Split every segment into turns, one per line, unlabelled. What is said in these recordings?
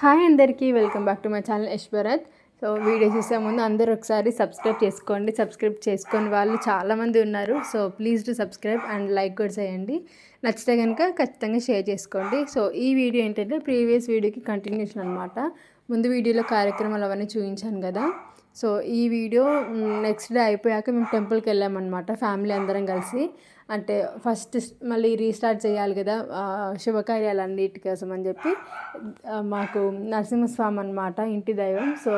Hi అందరికీ welcome back to my channel Yash Bharat. So video చూసే ముందు అందరూ ఒకసారి సబ్స్క్రైబ్ చేసుకోండి. సబ్స్క్రైబ్ చేసుకొని వాళ్ళు చాలామంది ఉన్నారు. So please to subscribe and like కూడా చేయండి. నచ్చితే కనుక ఖచ్చితంగా షేర్ చేసుకోండి. సో ఈ వీడియో ఏంటంటే ప్రీవియస్ వీడియోకి కంటిన్యూషన్ అనమాట ముందు వీడియోలో కార్యక్రమాలు అవన్నీ చూపించాను కదా. సో ఈ వీడియో నెక్స్ట్ డే అయిపోయాక మేము టెంపుల్కి వెళ్ళామన్నమాట ఫ్యామిలీ అందరం కలిసి. అంటే ఫస్ట్ మళ్ళీ రీస్టార్ట్ చేయాలి కదా ఆ, శుభకార్యాలు అన్నిటి కోసం అని చెప్పి మాకు నరసింహస్వామి అనమాట ఇంటి దైవం. సో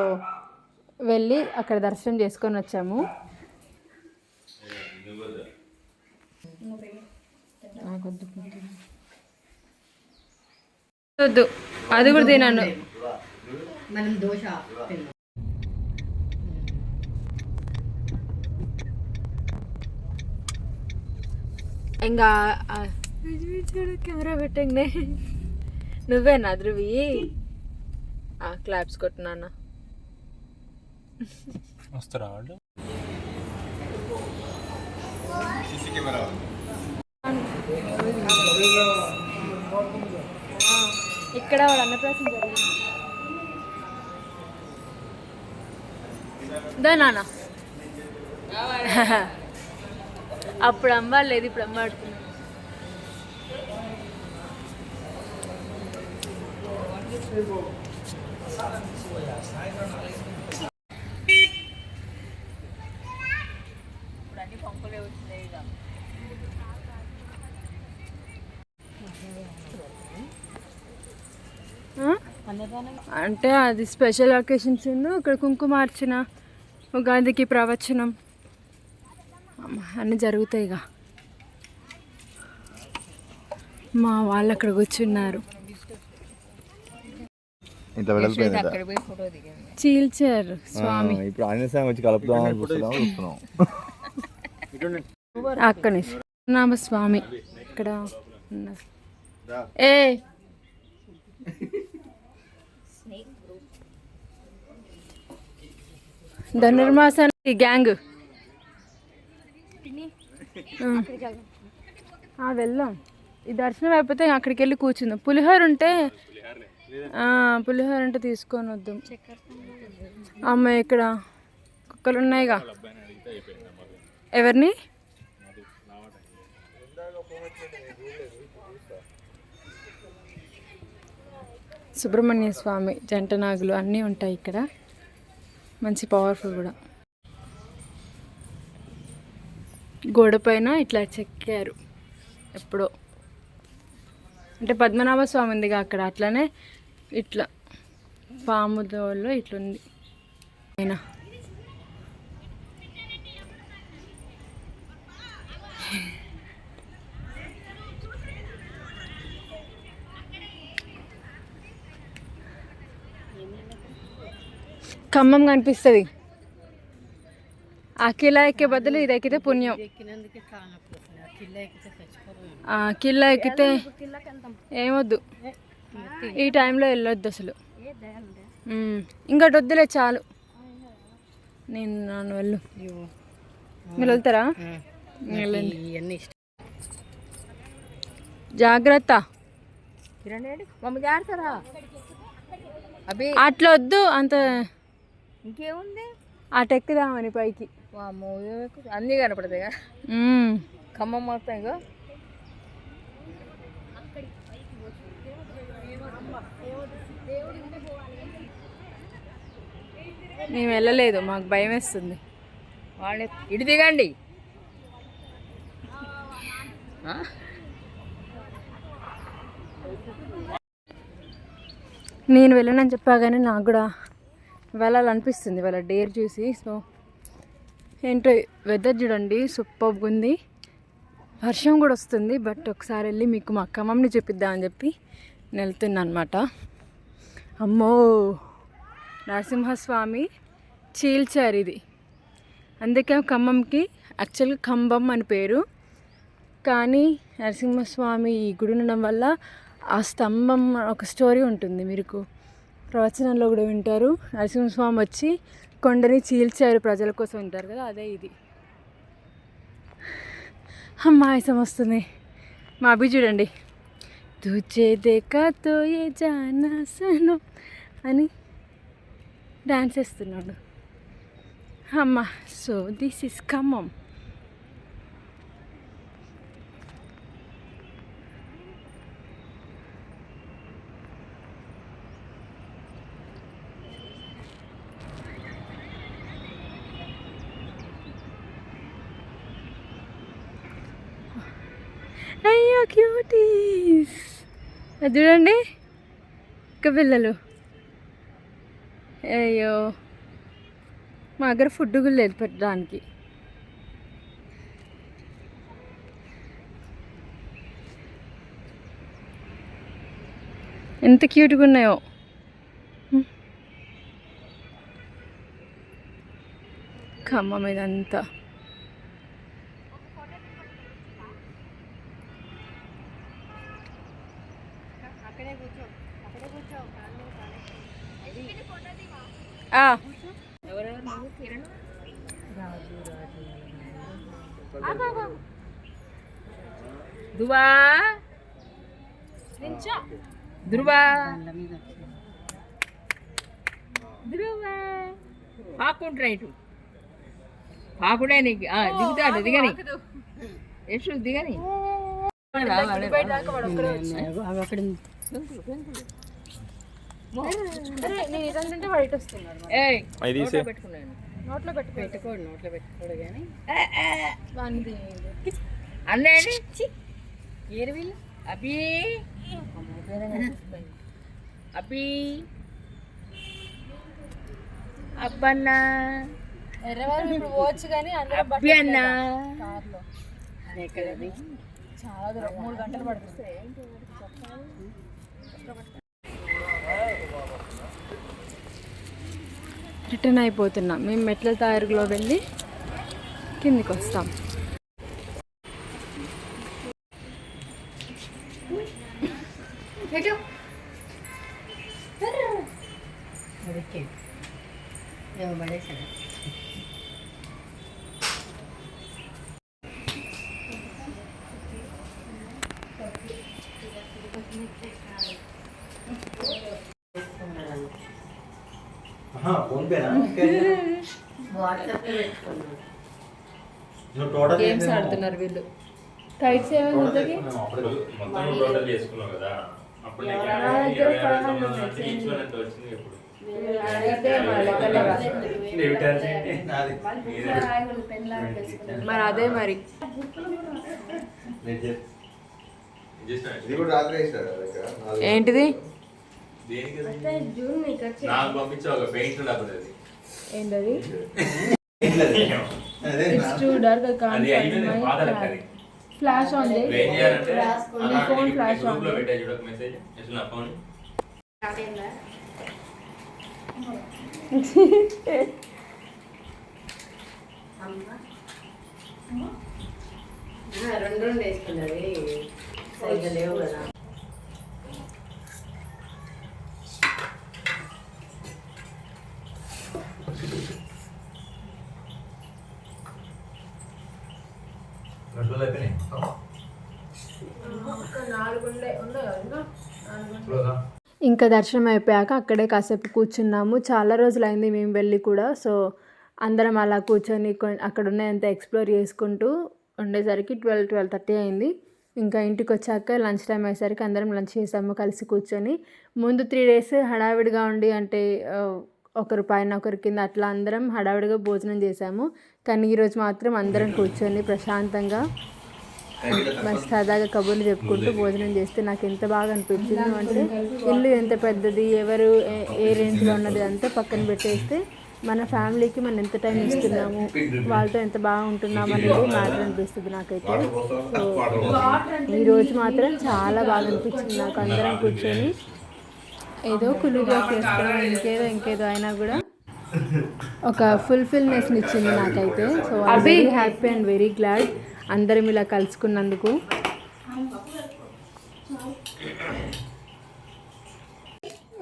వెళ్ళి అక్కడ దర్శనం చేసుకొని వచ్చాము. అది కూడా తినాను.
మనం దోశ
ఇంకా కెమెరా పెట్టండి. నువ్వేనా ధృవి క్లాప్స్
వస్తారా వాళ్ళు?
ఇక్కడ వాడు అన్నప్రాసం జరిగింది. దా నాన్న. అప్పుడు అమ్మ లేదు ఇప్పుడు అమ్మ ఆడుతున్నా ఆ? అంటే అది స్పెషల్ అకేషన్స్ ఇక్కడ కుంకుమార్చన ఉగాదికి ప్రవచనం. అన్నీ జరుగుతాయి ఇక మా వాళ్ళు అక్కడ కూర్చున్నారు. చీల్చారు స్వామి.
ఇప్పుడు ఆంజనేయ స్వామి వచ్చి కలుపుదాం అనుకుంటున్నాం చూస్తున్నాం
అక్కడి నామ స్వామి. ఇక్కడ ఉన్నారు ఏ! ధనుర్మాసానికి గ్యాంగ్. వెళ్దాం. ఈ దర్శనం అయిపోతే అక్కడికి వెళ్ళి కూర్చుందాం. పులిహోర ఉంటే పులిహోర ఉంటే తీసుకొని వద్దాం. అమ్మ ఇక్కడ కుక్కలు ఉన్నాయిగా ఎవరిని? సుబ్రహ్మణ్య స్వామి జంట నాగులు అన్నీ ఉంటాయి ఇక్కడ. మంచి పవర్ఫుల్ కూడా. గోడపైన ఇట్లా చెక్కారు. ఎప్పుడో. అంటే పద్మనాభ స్వామి ఉందిగా అక్కడ అట్లనే ఇట్లా పాము ఇట్లుంది. అయినా. ఖమ్మం కనిపిస్తుంది. ఆ కిలా ఎక్కే బదులు ఇది ఎక్కితే పుణ్యం
కిల్ల ఎక్కితే
కిల్లా ఏమొద్దు. ఈ టైంలో వెళ్ళొద్దు అసలు. ఇంకోటి వద్దులే చాలు. నేను నన్ను వెళ్ళు. మీరు వెళ్తారా? జాగ్రత్త. అట్లా వద్దు అంత
ఇంకేముంది?
అటు ఎక్కుదామని పైకి.
వామ్మో? అన్నీ కనపడతాయి కదా
ఉమ్,
ఖమ్మం మొత్తం ఇగో
మేము వెళ్ళలేదు మాకు భయం వేస్తుంది
వాళ్ళని ఇటు దిగండి?
నేను వెళ్ళనని చెప్పా కానీ నాకు కూడా వెళ్ళాలనిపిస్తుంది వాళ్ళ డేర్ చూసి సో ఏంటో వెదర్ చూడండి సూపర్గా ఉంది. వర్షం కూడా వస్తుంది బట్ ఒకసారి వెళ్ళి మీకు మా ఖమ్మంని చూపిద్దామని చెప్పి నేను వెళ్తున్నా అనమాట అమ్మో! నరసింహస్వామి చీల్చారు ఇది. అందుకే ఖమ్మంకి యాక్చువల్గా ఖంభం అని పేరు. కానీ నరసింహస్వామి ఈ గుడి ఉండడం వల్ల ఆ స్తంభం ఒక స్టోరీ ఉంటుంది మీకు ప్రవచనంలో కూడా వింటారు. నరసింహస్వామి వచ్చి కొండని చీల్చారు ప్రజల కోసం ఉంటారు కదా అదే ఇది. అమ్మాయసం వస్తుంది. మా అభి చూడండి. తుచేదే దేకా ఏ అని డాన్స్ వేస్తున్నాడు అమ్మ సో దిస్ ఇస్ ఖమ్మం అయ్యో క్యూటీస్ అది చూడండి. ఇక పిల్లలు. అయ్యో. మా దగ్గర ఫుడ్ కూడా లేదు పెట్టడానికి. ఎంత క్యూట్గా ఉన్నాయో. ఖమ్మం ఇదంతా ఆ,
ఎవరెవరు నువ్వు కిరణ్ దువా ధృవా. ధృవా. పాకుంటు రైటు పాకుడే నీకు. దిగుతాడు దిగని. యశు దిగని.
నేను నోట్లో పెట్టుకో
పెట్టుకోడు నోట్లో పెట్టుకోడు కానీ అన్నేడి ఏరు వీళ్ళు? అబ్బి. అబ్బి. అబ్బన్నా.
ఎర్రవారు ఇప్పుడు పోవచ్చు కానీ అందరూ
అబ్బి అన్నా.
కార్లో. చాలా దూరం. మూడు గంటలు పడుతుంది. రిటర్న్ అయిపోతున్నాం. మేము మెట్ల తయారులో వెళ్ళి కిందికి వస్తాం. గేమ్స్ ఆడుతున్నారు వీళ్ళు. కైట్స్ ఏమైనా ఇంతకి
మొత్తం టోటల్ చేసుకున్నావు కదా. అప్పుడు నీకు ఇరవై ఆరు సంవత్సరాలు ఈచ్ వన్ ఎంత వచ్చింది ఇప్పుడు డెబిట్
మరి. అదే మరి.
ఇది కూడా రాత్రి వేసినాడు దగ్గర నాలుగు
ఏంటిది?
నాకు పంపించావు పెయింట్ డబ్బులు అది
ఏంటది ఫ్లాష్ ఆన్ ఫోన్ ఫ్లాష్
ఆన్లో పెట్టా చూడక మెసేజ్ నా ఫోన్
రెండు రెండు వేసుకున్నది. సరిగ్గా లేవు కదా.
ఇంకా దర్శనం అయిపోయాక అక్కడే కాసేపు కూర్చున్నాము. చాలా రోజులైంది మేము వెళ్ళి కూడా. సో అందరం అలా కూర్చొని అక్కడ ఉన్నాయంత ఎక్స్ప్లోర్ చేసుకుంటూ ఉండేసరికి ట్వెల్వ్ ట్వెల్వ్ థర్టీ అయింది. ఇంకా ఇంటికి వచ్చాక లంచ్ టైం అయ్యేసరికి అందరం లంచ్ చేసాము కలిసి కూర్చొని. ముందు త్రీ డేస్ హడావిడిగా ఉండి అంటే ఒకరు పైన ఒకరి కింద అట్లా అందరం హడావిడిగా భోజనం చేసాము. కానీ ఈరోజు మాత్రం అందరం కూర్చొని ప్రశాంతంగా మరి సరదాగా కబుర్లు చెప్పుకుంటూ భోజనం చేస్తే నాకు ఎంత బాగా అనిపించింది అంటే ఇల్లు ఎంత పెద్దది ఎవరు ఏ- రేంజ్లో ఉన్నది అంతా పక్కన పెట్టేస్తే మన ఫ్యామిలీకి మనం ఎంత టైం ఇస్తున్నాము వాళ్ళతో ఎంత బాగా ఉంటున్నాము అనేది మ్యాటర్ అనిపిస్తుంది నాకైతే. సో ఈరోజు మాత్రం చాలా బాగా అనిపించింది నాకు అందరం కూర్చొని. ఏదో కులుగా చేసుకోవడం ఇంకేదో ఇంకేదో అయినా కూడా ఒక ఫుల్ఫిల్నెస్ని ఇచ్చింది నాకైతే. So I very happy and very glad అందరం ఇలా కలుసుకున్నందుకు.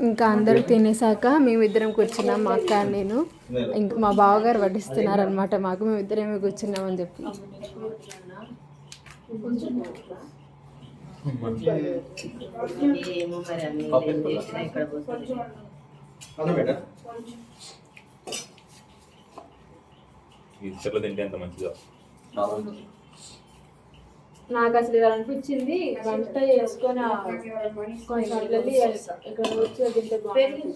ఇంకా అందరూ తినేసాక మేమిద్దరం కూర్చున్నాం మా అక్క నేను. ఇంకా మా బావగారు వడ్డిస్తున్నారు అనమాట మాకు. మేమిద్దరమే కూర్చున్నామని చెప్పి.
ఏమో మరి అన్ని ఇక్కడ
ఈ చెట్లు తింటే ఎంత మంచిదో.
నాకు అసలు ఇలా అనిపించింది. వంట చేసుకొని కొంచెం వెళ్ళి ఇక్కడ వచ్చి తింటే బాగుంది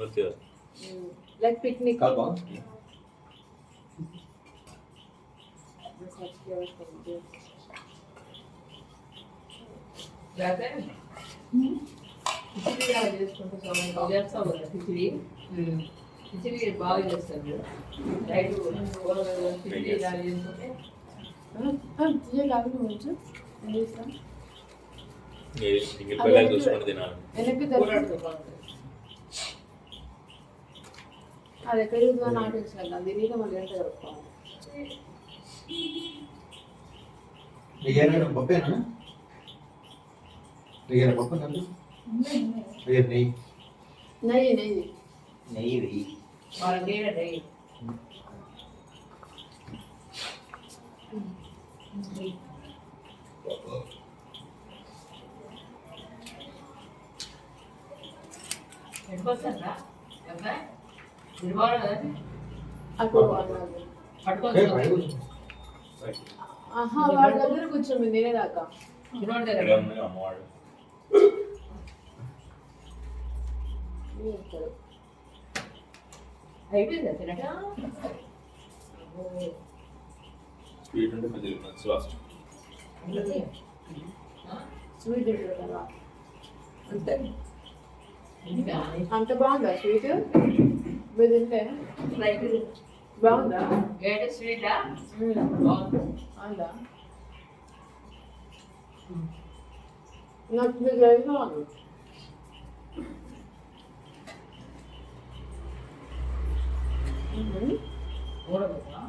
మంచిగా.
లైక్ పిక్నిక్
బాగా చేస్తారు
చూసుకొని తినాలి.
వెనక్కి అది ఎక్కడ చూద్దాం నాటు వచ్చిన అది తిరిగి మళ్ళీ ఎంత
పప్పేనా పప్పు నెయ్యి.
నెయ్యి నెయ్యి. వాడి దగ్గర కూర్చోండి నేనే దాకా
అమ్మవాడు
అయిపోయిందా తినట
స్వీట్ లాస్ట్
స్వీట్
అంతే.
అంత బాగుందా స్వీట్? మీరు తింటే? బాగుందా?
గేట్ స్వీటా. బాగుంది.
బాగుందా? నాకు మీకు తెలుసు వాళ్ళు. మ్మ్.
ఊడబోతా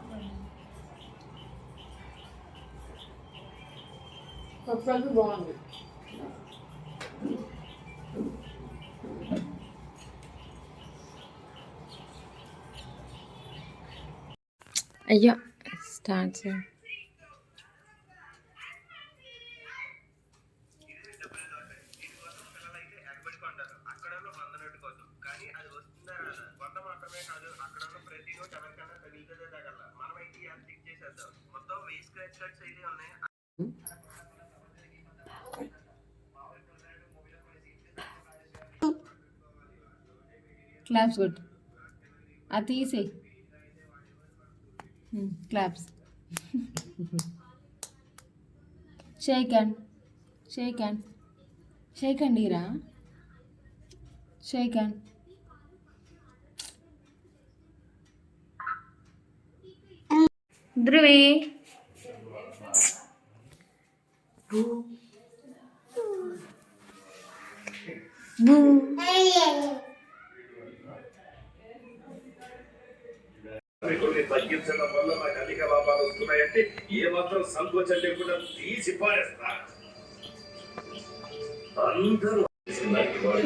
పప్పు అయితే బాగుంది అయ్యా స్టార్ట్ చేయండి క్లాప్స్ కొట్టు అది తీసే. Claps shake hand shake hand shake hand ఈరా షేక్ హ్యాండ్ ధ్రువి బూ
కొన్ని తగ్గించడం వల్ల నాకు అధిక లాభాలు వస్తున్నాయంటే ఏమాత్రం సంకోచం లేకుండా తీసి పారేస్తా. అందరూ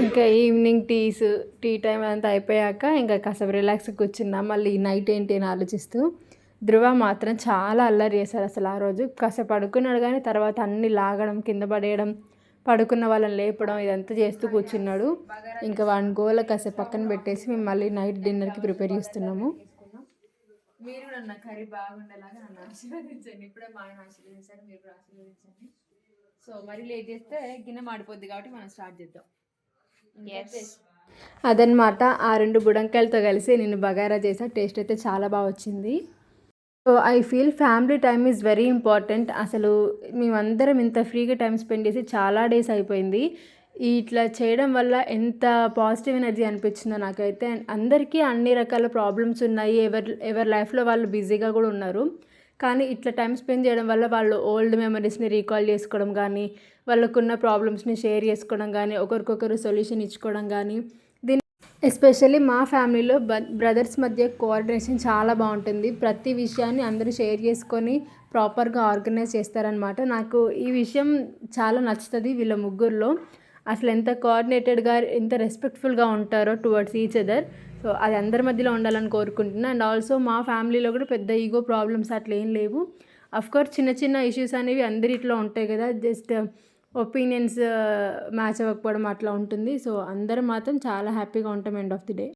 ఇంకా ఈవినింగ్ టీస్ టీ టైం అంతా అయిపోయాక ఇంకా కాసేపు రిలాక్స్ కూర్చున్నా మళ్ళీ నైట్ ఏంటి అని ఆలోచిస్తూ. ధృవ మాత్రం చాలా అల్లరి చేశాడు అసలు ఆ రోజు. కాసేపు పడుకున్నాడు కానీ తర్వాత అన్ని లాగడం కింద పడేయడం పడుకున్న వాళ్ళని లేపడం ఇదంతా చేస్తూ కూర్చున్నాడు. ఇంకా వన్ గోల కాసేపు పక్కన పెట్టేసి మేము మళ్ళీ నైట్ డిన్నర్కి ప్రిపేర్ చేస్తున్నాము. మీరు నన్న కర్రీ బాగుండేలాగా నన్ను ఆశీర్వదించండి. ఇప్పుడే మా ఆయన ఆశీర్వదించారు మీరు కూడా ఆశీర్వదించండి. సో మరీ లేట్ చేస్తే గిన్నె మాడిపోద్ది కాబట్టి మనం స్టార్ట్ చేద్దాం. అదనమాట ఆ రెండు బుడంకాయలతో కలిసి నేను బగారా చేసా. టేస్ట్ అయితే చాలా బాగా వచ్చింది. So I feel family time is very important అసలు మేమందరం ఇంత ఫ్రీగా టైం స్పెండ్ చేసి చాలా డేస్ అయిపోయింది. ఇట్లా చేయడం వల్ల ఎంత పాజిటివ్ ఎనర్జీ అనిపించిందో నాకైతే. అందరికీ అన్ని రకాల ప్రాబ్లమ్స్ ఉన్నాయి. ఎవరి ఎవరి లైఫ్లో వాళ్ళు బిజీగా కూడా ఉన్నారు. కానీ ఇట్లా టైం స్పెండ్ చేయడం వల్ల వాళ్ళు ఓల్డ్ మెమరీస్ని రీకాల్ చేసుకోవడం కానీ వాళ్ళకున్న ప్రాబ్లమ్స్ని షేర్ చేసుకోవడం కానీ ఒకరికొకరు సొల్యూషన్ ఇచ్చుకోవడం కానీ దీని ఎస్పెషల్లీ మా ఫ్యామిలీలో బ్రదర్స్ మధ్య కోఆర్డినేషన్ చాలా బాగుంటుంది. ప్రతి విషయాన్ని అందరూ షేర్ చేసుకొని ప్రాపర్గా ఆర్గనైజ్ చేస్తారనమాట నాకు ఈ విషయం చాలా నచ్చుతుంది వీళ్ళ ముగ్గురులో. అసలు ఎంత కోఆర్డినేటెడ్గా ఎంత రెస్పెక్ట్ఫుల్గా ఉంటారో టువర్డ్స్ ఈచ్ అదర్ సో అది అందరి మధ్యలో ఉండాలని కోరుకుంటున్నాను అండ్ ఆల్సో మా ఫ్యామిలీలో కూడా పెద్ద ఈగో ప్రాబ్లమ్స్ అట్లా ఏం లేవు. అఫ్కోర్స్ చిన్న చిన్న ఇష్యూస్ అనేవి అందరిట్లో ఉంటాయి కదా. జస్ట్ ఒపీనియన్స్ మ్యాచ్ అవ్వకపోవడం అట్లా ఉంటుంది. సో అందరం మాత్రం చాలా హ్యాపీగా ఉంటాం ఎండ్ ఆఫ్ ది డే